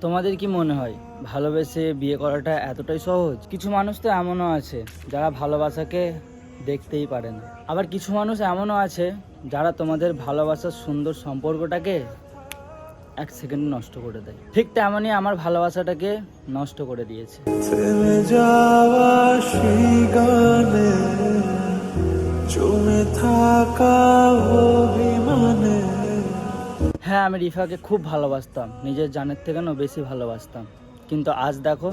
তোমাদের কি মনে হয় ভালোবেসে বিয়ে করাটা এতটাই সহজ? কিছু মানুষ তো এমনও আছে, যারা ভালোবাসাকে দেখতেই পারে না। আবার কিছু মানুষ এমনও আছে, যারা তোমাদের ভালোবাসার সুন্দর সম্পর্কটাকে এক সেকেন্ড নষ্ট করে দেয়। ঠিক তেমনই আমার ভালোবাসাটাকে নষ্ট করে দিয়েছে। থাকা অভিমানে হ্যাঁ আমি রিফাকে খুব ভালোবাসতাম। নিজের জানের থেকেও বেশি ভালোবাসতাম। কিন্তু আজ দেখো।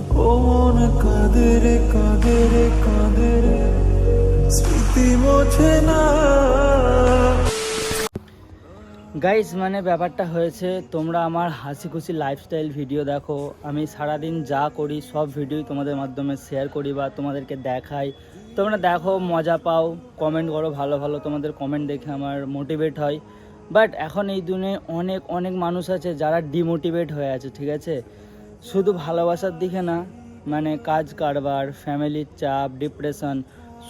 না। গাইস মানে ব্যাপারটা হয়েছে তোমরা আমার হাসি খুশি লাইফস্টাইল ভিডিও দেখো। আমি সারাদিন যা করি সব ভিডিওই তোমাদের মাধ্যমে শেয়ার করি বা তোমাদেরকে দেখাই। তোমরা দেখো মজা পাও কমেন্ট করো ভালো ভালো তোমাদের কমেন্ট দেখে আমার মোটিভেট হয়। বাট এখন এই দুনিয়ায় অনেক অনেক মানুষ আছে যারা ডিমোটিভেট হয়ে আছে, ঠিক আছে? শুধু ভালোবাসার দিকে না মানে কাজ কারবার, ফ্যামিলির চাপ ডিপ্রেশন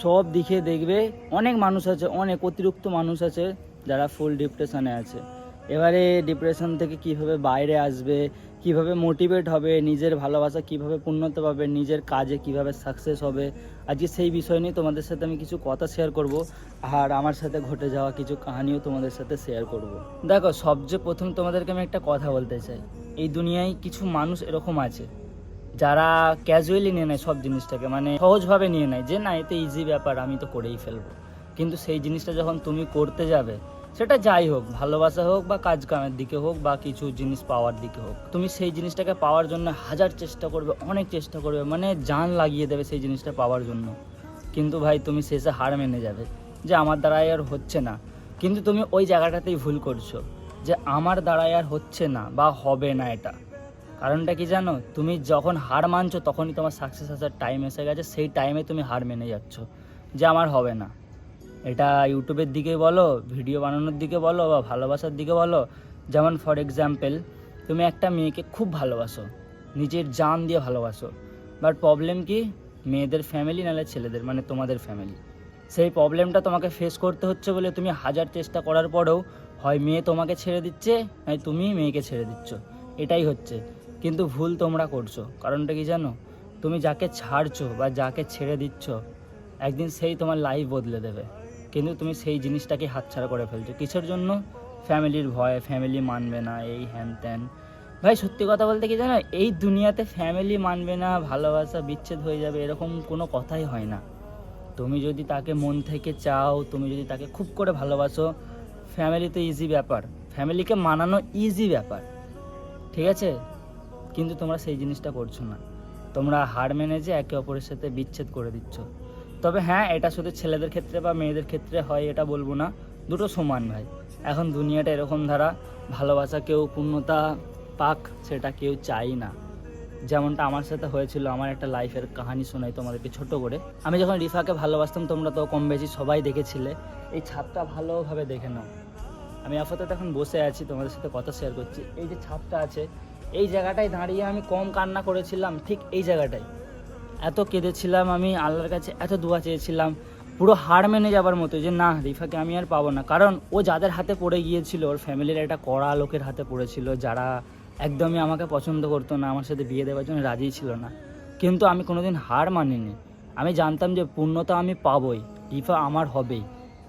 সব দিকে দেখবে অনেক মানুষ আছে, অনেক অতিরিক্ত মানুষ আছে যারা ফুল ডিপ্রেশনে আছে। এবারে ডিপ্রেশন থেকে কীভাবে বাইরে আসবে, কীভাবে মোটিভেট হবে, নিজের ভালোবাসা কীভাবে পূর্ণতা পাবে, নিজের কাজে কীভাবে সাকসেস হবে, আজকে সেই বিষয় নিয়ে তোমাদের সাথে আমি কিছু কথা শেয়ার করব, আর আমার সাথে ঘটে যাওয়া কিছু কাহিনীও তোমাদের সাথে শেয়ার করব। দেখো, সবচেয়ে প্রথম তোমাদেরকে আমি একটা কথা বলতে চাই। এই দুনিয়ায় কিছু মানুষ এরকম আছে, যারা ক্যাজুয়ালি নিয়ে নেয় সব জিনিসটাকে মানে সহজভাবে নিয়ে নেয়, যে না, এতে ইজি ব্যাপার, আমি তো করেই ফেলব। কিন্তু সেই জিনিসটা যখন তুমি করতে যাবে সেটা যাই হোক, ভালোবাসা হোক বা কাজ কামের দিকে হোক বা কিছু জিনিস পাওয়ার দিকে হোক, তুমি সেই জিনিসটাকে পাওয়ার জন্য হাজার চেষ্টা করবে, অনেক চেষ্টা করবে মানে জান লাগিয়ে দেবে সেই জিনিসটা পাওয়ার জন্য। কিন্তু ভাই, তুমি শেষে হার মেনে যাবে যে আমার দ্বারাই আর হচ্ছে না। কিন্তু তুমি ওই জায়গাটাতেই ভুল করছ যে আমার দ্বারাই আর হচ্ছে না বা হবে না এটা। কারণটা কি জানো? তুমি যখন হার মানছো, তখনই তোমার সাকসেস আসার টাইম এসে গেছে, সেই টাইমে তুমি হার মেনে যাচ্ছ যে আমার হবে না। এটা ইউটিউবের দিকে বলো, ভিডিও বানানোর দিকে বলো বা ভালোবাসার দিকে বলো। যেমন ফর এক্সাম্পল তুমি একটা মেয়েকে খুব ভালোবাসো, নিজের জান দিয়ে ভালোবাসো। বাট প্রবলেম কি? মেয়েদের ফ্যামিলি নাহলে ছেলেদের মানে তোমাদের ফ্যামিলি সেই প্রবলেমটা তোমাকে ফেস করতে হচ্ছে বলে তুমি হাজার চেষ্টা করার পরেও হয় মেয়ে তোমাকে ছেড়ে দিচ্ছে, নয় তুমি মেয়েকে ছেড়ে দিচ্ছ। এটাই হচ্ছে। কিন্তু ভুল তোমরা করছ। কারণটা কি জানো? তুমি যাকে ছাড়ছো বা যাকে ছেড়ে দিচ্ছ, একদিন সেই তোমার লাইফ বদলে দেবে। কিন্তু তুমি সেই জিনিসটাকে হাতছাড়া করে ফেলছো। কিসের জন্য? ফ্যামিলির ভয়, ফ্যামিলি মানবে না, এই হ্যান ত্যান। ভাই, সত্যি কথা বলতে কি জানো, এই দুনিয়াতে ফ্যামিলি মানবে না, ভালোবাসা বিচ্ছেদ হয়ে যাবে, এরকম কোনো কথাই হয় না। তুমি যদি তাকে মন থেকে চাও, তুমি যদি তাকে খুব করে ভালোবাসো, ফ্যামিলি তো ইজি ব্যাপার। ফ্যামিলিকে মানানো ইজি ব্যাপার। ঠিক আছে? কিন্তু তোমরা সেই জিনিসটা করছ না। তোমরা হার মেনে যে একে অপরের সাথে বিচ্ছেদ করে দিচ্ছ। তবে হ্যাঁ এটা শুধু ছেলেদের ক্ষেত্রে বা মেয়েদের ক্ষেত্রে হয়, এটা বলব না। দুটো সমান ভাই। এখন দুনিয়াটা এরকম ধারা, ভালোবাসা কেউ, পূর্ণতা পাক, সেটা কেউ চাই না। যেমনটা আমার সাথে হয়েছিল, আমার একটা লাইফের কাহিনী শোনাই তোমাদেরকে ছোট করে। আমি যখন রিফাকে ভালোবাসতাম, তোমরা তো কম বেশি সবাই দেখেছিলে। এই ছাদটা ভালোভাবে দেখে নাও। আমি আপাতত এখন বসে আছি, তোমাদের সাথে কথা শেয়ার করছি। এই যে ছাদটা আছে, এই জায়গাটায় দাঁড়িয়ে আমি কম কান্না করেছিলাম, ঠিক এই জায়গাটায়। এত কেঁদেছিলাম আমি, আল্লাহর কাছে এত দোয়া চেয়েছিলাম, পুরো হার মেনে যাবার মতো যে না, রিফাকে আমি আর পাবো না। কারণ ও যাদের হাতে পড়ে গিয়েছিল, ওর ফ্যামিলির একটা কড়া লোকের হাতে পড়েছিল, যারা একদমই আমাকে পছন্দ করতো না, আমার সাথে বিয়ে দেওয়ার জন্য রাজি ছিল না। কিন্তু আমি কোনোদিন হার মানিনি। আমি জানতাম যে পূর্ণতা আমি পাবোই, রিফা আমার হবেই।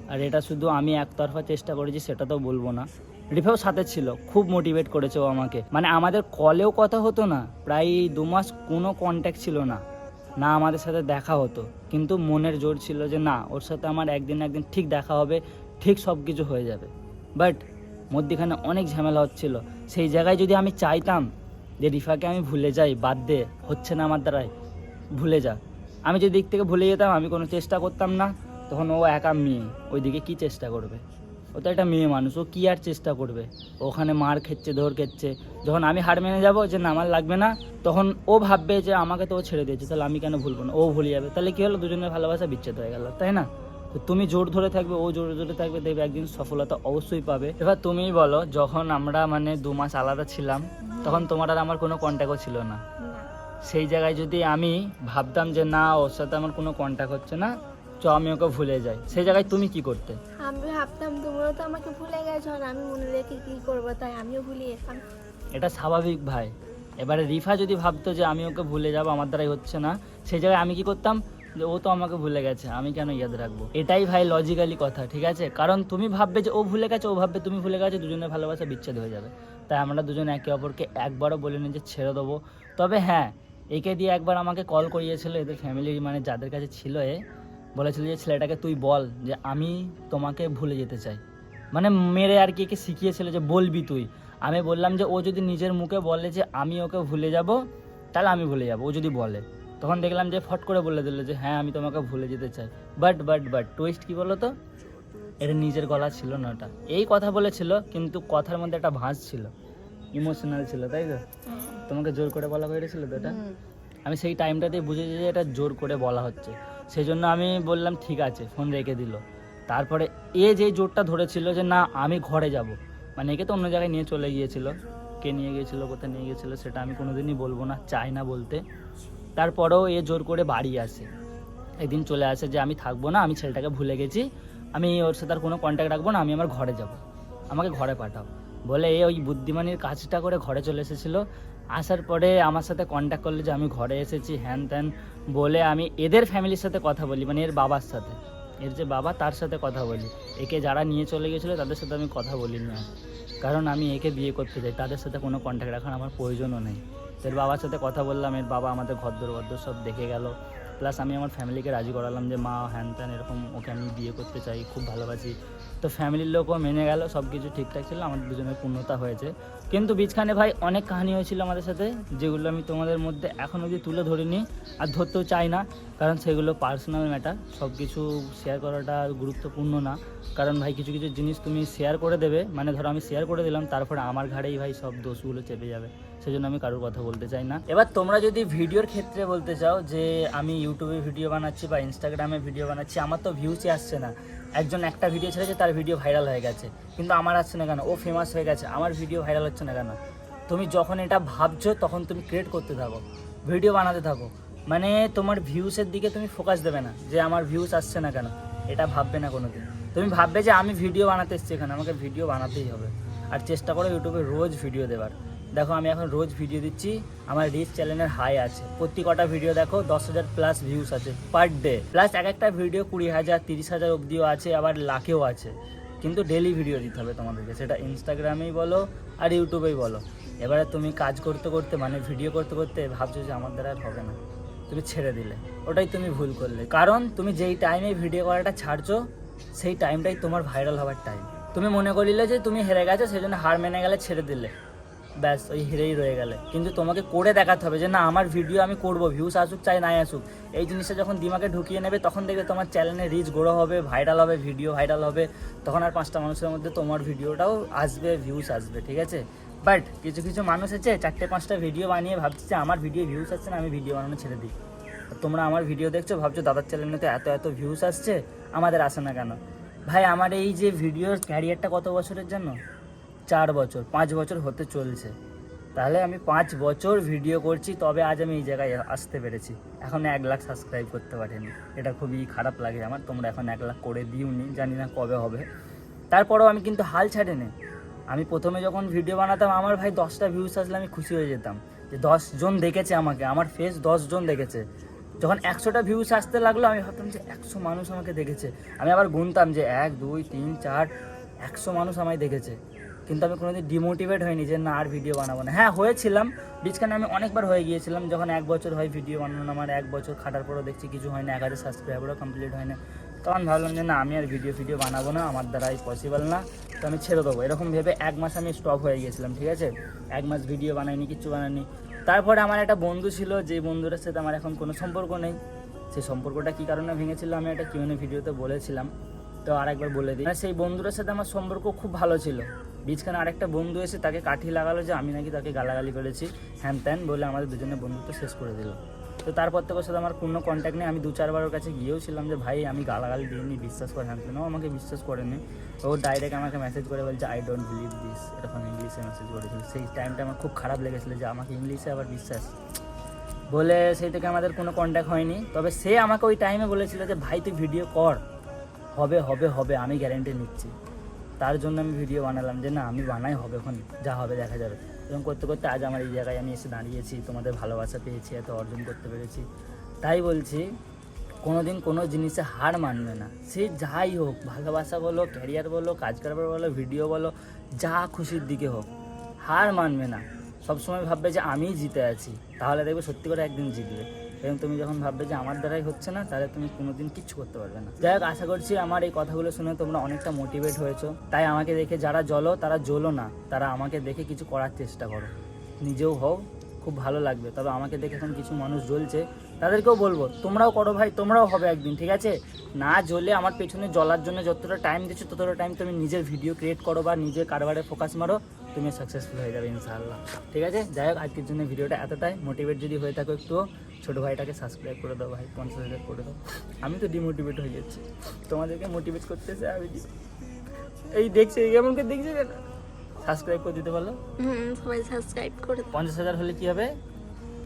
আর এটা শুধু আমি একতরফা চেষ্টা করেছি, সেটা তো বলব না। রিফাও সাথে ছিল, খুব মোটিভেট করেছে ও আমাকে। মানে আমাদের কলেও কথা হতো না, প্রায় দু মাস কোনো কন্ট্যাক্ট ছিল না। না আমাদের সাথে দেখা হতো। কিন্তু মনের জোর ছিল যে না, ওর সাথে আমার একদিন একদিন ঠিক দেখা হবে, ঠিক সব কিছু হয়ে যাবে। বাট মধ্যখানে অনেক ঝামেলা হচ্ছিল। সেই জায়গায় যদি আমি চাইতাম যে রিফাকে আমি ভুলে যাই, বাদ দে, হচ্ছে না আমার দ্বারাই ভুলে যা। আমি যে দিক থেকে ভুলে যেতাম, আমি কোনো চেষ্টা করতাম না, তখন ও একা মেয়ে, ওইদিকে কি চেষ্টা করবে? ও তো একটা মেয়ে মানুষ, ও কী আর চেষ্টা করবে? ওখানে মার খেচ্ছে, ধর খেচ্ছে। যখন আমি হার মেনে যাব, যে না, আমার লাগবে না, তখন ও ভাববে যে আমাকে তো ও ছেড়ে দিয়েছে, তাহলে আমি কেন ভুলবো না? ও ভুলে যাবে। তাহলে কী হলো? দুজনের ভালোবাসা বিচ্ছেদ হয়ে গেল, তাই না? তো তুমি জোর ধরে থাকবে, ও জোর ধরে থাকবে, দেখবে একদিন সফলতা অবশ্যই পাবে। এবার তুমিই বলো, যখন আমরা মানে দু মাস আলাদা ছিলাম, তখন তোমার আর আমার কোনো কন্ট্যাক্টও ছিল না। সেই জায়গায় যদি আমি ভাবতাম যে না, ওর সাথে আমার কোনো কন্ট্যাক্ট হচ্ছে না, চ, আমি ওকে ভুলে যাই। সেই জায়গায় তুমি কি করতে? আমি ভাবতাম তোমরা তো আমাকে ভুলে গেছো আর আমি মনে রেখে কি করব, তাই আমিও ভুলে যেতাম এটা স্বাভাবিক ভাই। এবারে রিফা যদি ভাবতো যে আমি ওকে ভুলে যাব, আমার দ্বারাই হচ্ছে না সেই জায়গায় আমি কি করতাম? যে ও তো আমাকে ভুলে গেছে, আমি কেন ইয়াদ রাখব? এটাই ভাই লজিক্যালি কথা, ঠিক আছে? কারণ তুমি ভাববে যে ও ভুলে গেছে, ও ভাববে তুমি ভুলে গেছো দুজনের ভালোবাসা বিচ্ছেদ হয়ে যাবে। তাই আমরা দুজন একে অপরকে একবারও বলিনি যে ছেড়ে দেবো। তবে হ্যাঁ একে দিয়ে একবার আমাকে কল করিয়েছিল, এদের ফ্যামিলি মানে যাদের কাছে ছিল এ বলেছিল যে ছেলেটাকে তুই বল যে আমি তোমাকে ভুলে যেতে চাই। মানে মেরে আর কি একে শিখিয়েছিল যে বলবি তুই। আমি বললাম যে ও যদি নিজের মুখে বলে যে আমি ওকে ভুলে যাব তাহলে আমি ভুলে যাব। ও যদি বলে তখন দেখলাম যে ফট করে বলে দিল যে হ্যাঁ আমি তোমাকে ভুলে যেতে চাই। বাট বাট বাট টুইস্ট কি বলো তো এটা নিজের গলা ছিল না ওটা। এই কথা বলেছিল কিন্তু কথার মধ্যে একটা ভাঁজ ছিল। ইমোশনাল ছিল তাই তো? তোমাকে জোর করে বলা হয়েছিল তো এটা? আমি সেই টাইমটাতেই বুঝেছি যে এটা জোর করে বলা হচ্ছে। সেই জন্য আমি বললাম, ঠিক আছে। ফোন রেখে দিল। তারপরে এ যে জোরটা ধরেছিল যে, না, আমি ঘরে যাব। মানে একে তো অন্য জায়গায় নিয়ে চলে গিয়েছিল। কে নিয়ে গিয়েছিল, কোথায় নিয়ে গিয়েছিল, সেটা আমি কোনোদিনই বলব না, চাই না বলতে। তারপরেও এ জোর করে বাড়ি আসে। একদিন চলে আসে যে, আমি থাকব না, আমি ছেলেটাকে ভুলে গেছি। আমি ওর সাথে আর কোনো কন্ট্যাক্ট রাখব না, আমি আমার ঘরে যাব। আমাকে ঘরে পাঠাও। বলে এ ওই বুদ্ধিমানির কাজটা করে ঘরে চলে এসেছিল। আসার পরে আমার সাথে কন্ট্যাক্ট করলে যে, আমি ঘরে এসেছি, হ্যান ত্যান বলে আমি এদের ফ্যামিলির সাথে কথা বলি মানে এর বাবার সাথে। এর যে বাবা, তার সাথে কথা বলি। একে যারা নিয়ে চলে গেছিল, তাদের সাথে আমি কথা বলি না। কারণ আমি একে বিয়ে করতে চাই, তাদের সাথে কোনো কন্ট্যাক্ট রাখার আমার প্রয়োজনও নেই। এর বাবার সাথে কথা বললাম, এর বাবা আমাদের ঘরদোর ঘরদোর সব দেখে গেল। প্লাস আমি আমার ফ্যামিলিকে রাজি করালাম যে, মা, হ্যান ত্যান, এরকম ওকে আমি বিয়ে করতে চাই, খুব ভালোবাসি। তো ফ্যামিলির লোকও মেনে গেল সব কিছু ঠিকঠাক ছিল, আমাদের দুজনের পূর্ণতা হয়েছে। কিন্তু বীজখানে ভাই অনেক কাহিনী হয়েছিল আমাদের সাথে, যেগুলো আমি তোমাদের মধ্যে এখন অবধি তুলে ধরিনি আর ধরতেও চাই না, কারণ সেগুলো পার্সোনাল ম্যাটার সব কিছু শেয়ার করাটা গুরুত্বপূর্ণ না। কারণ ভাই কিছু কিছু জিনিস তুমি শেয়ার করে দেবে মানে ধরো আমি শেয়ার করে দিলাম, তারপরে আমার ঘাড়েই ভাই সব দোষগুলো চেপে যাবে, সেজন্য আমি কারোর কথা বলতে চাই না। এবার তোমরা যদি ভিডিওর ক্ষেত্রে বলতে চাও যে আমি ইউটিউবে ভিডিও বানাচ্ছি বা ইনস্টাগ্রামে ভিডিও বানাচ্ছি, আমার তো ভিউসই আসছে না। একজন একটা ভিডিও ছেড়েছে, তার ভিডিও ভাইরাল হয়ে গেছে। কিন্তু আমার আসছে না কেন? ও ফেমাস হয়ে গেছে, আমার ভিডিও ভাইরাল হচ্ছে না কেন? তুমি যখন এটা ভাবছ, তখন তুমি ক্রিয়েট করতে থাকো ভিডিও বানাতে থাকো। মানে তোমার ভিউসের দিকে তুমি ফোকাস দেবে না, যে আমার ভিউস আসছে না কেন? এটা ভাববে না কোনোদিন। তুমি ভাববে যে আমি ভিডিও বানাতে এসেছি এখানে, আমাকে ভিডিও বানাতেই হবে। আর চেষ্টা করো ইউটিউবে রোজ ভিডিও দেওয়ার দেখো, আমি এখন রোজ ভিডিও দিচ্ছি। আমার রিচ চ্যানেলের হাই আছে। প্রতি কটা ভিডিও দেখো, দশ হাজার প্লাস ভিউস আছে পার ডে প্লাস এক একটা ভিডিও কুড়ি হাজার, তিরিশ হাজার অবধিও আছে, আবার লাখেও আছে। কিন্তু ডেলি ভিডিও দিতে হবে তোমাদেরকে। সেটা ইনস্টাগ্রামেই বলো আর ইউটিউবেই বলো। এবারে তুমি কাজ করতে করতে মানে ভিডিও করতে করতে ভাবছ যে আমার দ্বারা আর হবে না। তুমি ছেড়ে দিলে। ওটাই তুমি ভুল করলে। কারণ তুমি যেই টাইমে ভিডিও করাটা ছাড়ছো, সেই টাইমটাই তোমার ভাইরাল হওয়ার টাইম তুমি মনে করিলে যে তুমি হেরে গেছো, সেই জন্য হার মেনে গেলে ছেড়ে দিলে। ব্যাস ওই হেরেই রয়ে গেলে। কিন্তু তোমাকে করে দেখাতে হবে যে, না, আমার ভিডিও আমি করব ভিউস আসুক চাই, নাই আসুক। এই জিনিসটা যখন দিমাগে ঢুকিয়ে নেবে, তখন দেখবে তোমার চ্যানেলে রিচ গ্রো হবে ভাইরাল হবে ভিডিও ভাইরাল হবে। তখন আর পাঁচটা মানুষের মধ্যে তোমার ভিডিওটাও আসবে ভিউস আসবে, ঠিক আছে? বাট কিছু কিছু মানুষ আছে, চারটে, পাঁচটা ভিডিও বানিয়ে ভাবছে যে আমার ভিডিও ভিউস আসছে না, আমি ভিডিও বানানো ছেড়ে দিই। তোমরা আমার ভিডিও দেখছ, ভাবছ, দাদার চ্যানেলে তো এত এত ভিউস আসছে, আমাদের আসে না কেন? ভাই, আমার এই যে ভিডিওর ক্যারিয়ারটা কত বছরের জন্য? চার বছর, পাঁচ বছর হতে চলছে। তাহলে আমি পাঁচ বছর ভিডিও করছি, তবে আজ আমি এই জায়গায় আসতে পেরেছি। এখন এক লাখ সাবস্ক্রাইব করতে পারিনি। এটা খুবই খারাপ লাগে আমার, তোমরা এখন এক লাখ করে দিওনি, জানি না কবে হবে। তারপরেও আমি কিন্তু হাল ছাড়িনি। আমি প্রথমে যখন ভিডিও বানাতাম, আমার ভাই দশটা ভিউস আসলে আমি খুশি হয়ে যেতাম। যে দশ জন দেখেছে আমাকে, আমার ফেস দশ জন দেখেছে। যখন একশোটা ভিউস আসতে লাগল, আমি ভাবতাম যে একশো মানুষ আমাকে দেখেছে। আমি আবার গুনতাম যে এক, দুই, তিন, চার, একশো মানুষ আমায় দেখেছে। কিন্তু আমি কোনোদিন ডিমোটিভেট হয়নি যে না আর ভিডিও বানাবো না। হ্যাঁ হয়েছিলাম। বিচখানে আমি অনেকবার হয়ে গিয়েছিলাম, যখন এক বছর হয় ভিডিও বানানো, আমার এক বছর খাটার পরও দেখছি কিছু হয় না এক হাজার সাবস্ক্রাইবারও কমপ্লিট হয় না। তখন ভাবলাম যে না, আমি আর ভিডিও ভিডিও বানাবো না, আমার দ্বারাই পসিবল না। তো আমি ছেড়ে দেবো। এরকম ভেবে এক মাস আমি স্টপ হয়ে গিয়েছিলাম, ঠিক আছে? এক মাস ভিডিও বানাইনি, কিচ্ছু বানাইনি। তারপরে আমার একটা বন্ধু ছিল, যে বন্ধুটার সাথে আমার এখন কোনো সম্পর্ক নেই। সেই সম্পর্কটা কী কারণে ভেঙেছিল, আমি একটা কিউনে ভিডিওতে বলেছিলাম। তো আরেকবার বলে দিই। মানে সেই বন্ধুটার সাথে আমার সম্পর্ক খুব ভালো ছিল। বীজখানে আরেকটা বন্ধু এসে তাকে কাঠি লাগালো যে আমি নাকি তাকে গালাগালি করেছি, হ্যান ত্যান বলে আমাদের দুজনের বন্ধুত্ব শেষ করে দিল। তো তারপর থেকে সাথে আমার কোনো কন্ট্যাক্ট নেই। আমি দু চারবার ওর কাছে গিয়েও ছিলাম যে, ভাই, আমি গালাগালি দিইনি, বিশ্বাস করে, হ্যান ও আমাকে বিশ্বাস করেনি। ও ডাইরেক্ট আমাকে মেসেজ করে বলছে আই ডোন্ট বিলিভ দিস এরকম ইংলিশে মেসেজ করেছিল। সেই টাইমটা আমার খুব খারাপ লেগেছিলো যে, আমাকে ইংলিশে আবার বিশ্বাস। বলে সেই থেকে আমাদের কোনো কন্ট্যাক্ট হয়নি। তবে সে আমাকে ওই টাইমে বলেছিল যে, ভাই, তুই ভিডিও কর। হবে হবে হবে, আমি গ্যারেন্টি নিচ্ছি। তার জন্য আমি ভিডিও বানালাম যে না, আমি বানাই হবে এখন, যা হবে দেখা যাবে। এবং করতে করতে আজ আমার এই জায়গায় আমি এসে দাঁড়িয়েছি, তোমাদের ভালোবাসা পেয়েছি, এত অর্জন করতে পেরেছি। তাই বলছি, কোনোদিন কোনো জিনিসে হার মানবে না। সে যাই হোক, ভালোবাসা বলো ক্যারিয়ার বলো, কাজ কারবার বলো ভিডিও বলো, যা খুশির দিকে হোক, হার মানবে না। সবসময় ভাববে যে আমিই জিতে আছি, তাহলে দেখবে সত্যি করে একদিন জিতবে। এবং তুমি যখন ভাববে যে আমার দ্বারাই হচ্ছে না, তাহলে তুমি কোনোদিন কিচ্ছু করতে পারবে না। যাই হোক, আশা করছি আমার এই কথাগুলো শুনে তোমরা অনেকটা মোটিভেট হয়েছো। তাই আমাকে দেখে যারা জ্বলো, তারা জ্বলো না। তারা আমাকে দেখে কিছু করার চেষ্টা করো। নিজেও হও, খুব ভালো লাগবে। তবে আমাকে দেখে এখন কিছু মানুষ জ্বলছে, তাদেরকেও বলব, তোমরাও করো ভাই, তোমরাও হবে একদিন, ঠিক আছে? না জ্বলে আমার পেছনে জ্বলার জন্য যতটা টাইম দিচ্ছ, ততটা টাইম তুমি নিজের ভিডিও ক্রিয়েট করো বা নিজের কারবারে ফোকাস মারো। তুমি সাকসেসফুল হয়ে যাবে ইনশাআল্লাহ। ঠিক আছে? যাই হোক আজকের জন্য ভিডিওটা এতটাই। মোটিভেট যদি হয়ে থাকো একটু ছোটো ভাইটাকে সাবস্ক্রাইব করে দাও ভাই পঞ্চাশ হাজার করে দাও। আমি তো ডিমোটিভেট হয়ে যাচ্ছি। তোমাদেরকে মোটিভেট করতে চাই আমি এই দেখছি এই কেমন করে দেখছে সাবস্ক্রাইব করে দিতে পারল হুম সবাই সাবস্ক্রাইব করে। পঞ্চাশ হাজার হলে কি হবে?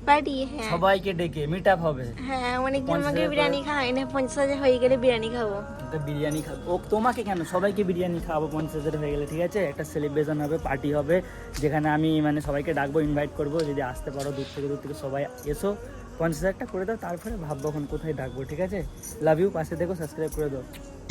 পারি হ্যাঁ। সবাইকে ডেকে মিট আপ হবে। হ্যাঁ অনেকদিন আমাকে বিরিয়ানি খাওয়াই না পঞ্চাশ হাজার হয়ে গেলে বিরিয়ানি খাব। একটা বিরিয়ানি খাব ও তোমাকে কেন? সবাইকে বিরিয়ানি খাওয়াবো পঞ্চাশ হাজার হয়ে গেলে ঠিক আছে? একটা সেলিব্রেশন হবে পার্টি হবে যেখানে আমি মানে সবাইকে ডাকবো ইনভাইট করব যদি আসতে পারো দূর থেকে দূর থেকে সবাই এসো। পঞ্চাশ হাজারটা করে দাও তারপরে ভাববো এখন কোথায় ডাকবো ঠিক আছে? লাভ ইউ পাশে দেখো সাবস্ক্রাইব করে দাও।